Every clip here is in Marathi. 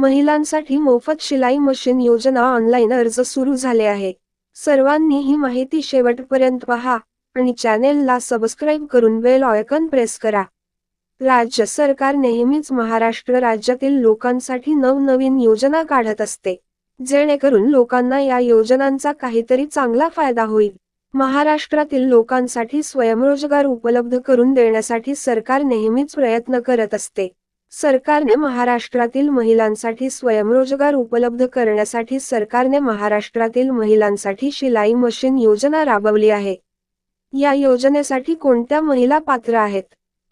महिलांसाठी मोफत शिलाई मशीन योजना ऑनलाईन अर्ज सुरू झाले आहे. सर्वांनी ही माहिती शेवटपर्यंत पहा आणि चॅनेलला सबस्क्राईब करून बेल ऑयकन प्रेस करा. राज्य सरकार नेहमीच महाराष्ट्र राज्यातील लोकांसाठी नवनवीन योजना काढत असते. जेणेकरून लोकांना या योजनांचा काहीतरी चांगला फायदा होईल. महाराष्ट्रातील लोकांसाठी स्वयंरोजगार उपलब्ध करून देण्यासाठी सरकार नेहमीच प्रयत्न करत असते. सरकारने महाराष्ट्रातील महिलांसाठी स्वयंरोजगार उपलब्ध करण्यासाठी सरकारने महाराष्ट्रातील महिलांसाठी शिलाई मशीन योजना राबवली आहे. या योजनेसाठी कोणत्या महिला पात्र आहेत?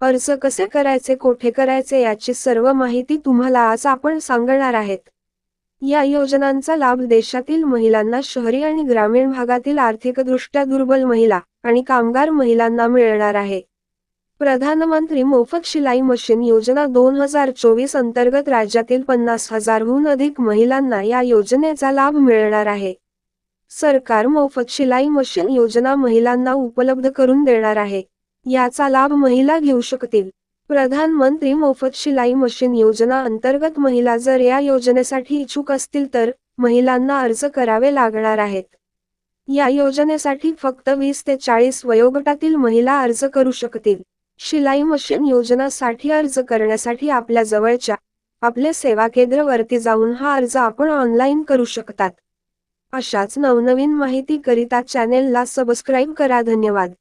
अर्ज कसे करायचे कोठे करायचे याची सर्व माहिती तुम्हाला आज आपण सांगणार आहेत. या योजनांचा लाभ देशातील महिलांना शहरी आणि ग्रामीण भागातील आर्थिकदृष्ट्या दुर्बल महिला आणि कामगार महिलांना मिळणार आहे. प्रधानमंत्री मोफत शिलाई मशीन योजना दोन हजार चोवीस अंतर्गत राज्यातील पन्नास हजारहून अधिक महिलांना या योजनेचा लाभ मिळणार आहे. सरकार मोफत शिलाई मशीन योजना महिलांना उपलब्ध करून देणार आहे. याचा लाभ महिला घेऊ शकतील. प्रधानमंत्री मोफत शिलाई मशीन योजना अंतर्गत महिला जर या योजनेसाठी इच्छुक असतील तर महिलांना अर्ज करावे लागणार आहेत. या योजनेसाठी फक्त वीस ते चाळीस वयोगटातील महिला अर्ज करू शकतील. शिलाई मशीन योजनासाठी अर्ज करण्यासाठी आपल्या जवळच्या आपले सेवा केंद्र वरती जाऊन हा अर्ज आपण ऑनलाईन करू शकतात. अशाच नवनवीन माहिती करिता चॅनेलला सबस्क्राईब करा. धन्यवाद.